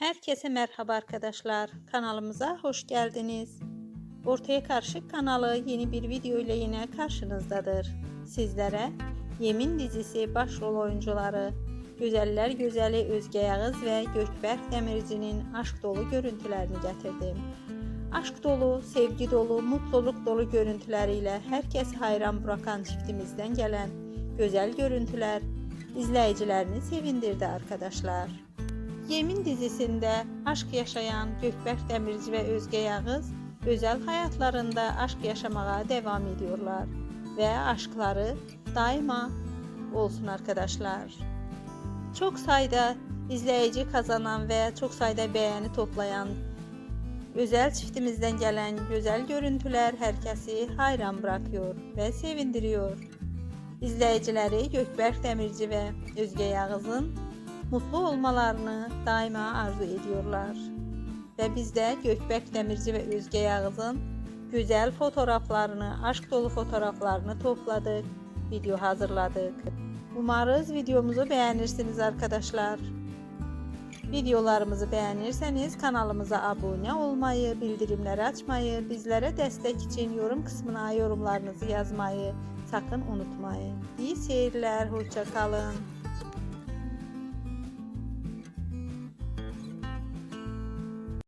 Herkese merhaba arkadaşlar. Kanalımıza hoş geldiniz. Ortaya Karışık kanalı yeni bir video ile yine karşınızdadır. Sizlere Yemin dizisi başrol oyuncuları Güzeller Güzeli Özge Yağız ve Gökberk Demirci'nin aşk dolu görüntülerini getirdim. Aşk dolu, sevgi dolu, mutluluk dolu görüntüleriyle herkes hayran bırakan çiftimizden gelen güzel görüntüler izleyicilerini sevindirdi arkadaşlar. Yemin dizisinde aşk yaşayan Gökberk Demirci ve Özge Yağız özel hayatlarında aşk yaşamaya devam ediyorlar ve aşkları daima olsun arkadaşlar. Çok sayıda izleyici kazanan ve çok sayıda beğeni toplayan özel çiftimizden gelen güzel görüntüler herkesi hayran bırakıyor ve sevindiriyor. İzleyicileri Gökberk Demirci ve Özge Yağız'ın mutlu olmalarını daima arzu ediyorlar. Ve biz de Gökberk Demirci ve Özge Yağız'ın güzel fotoğraflarını, aşk dolu fotoğraflarını topladık, video hazırladık. Umarız videomuzu beğenirsiniz arkadaşlar. Videolarımızı beğenirseniz kanalımıza abone olmayı, bildirimleri açmayı, bizlere destek için yorum kısmına yorumlarınızı yazmayı sakın unutmayın. İyi seyirler, hoşça kalın.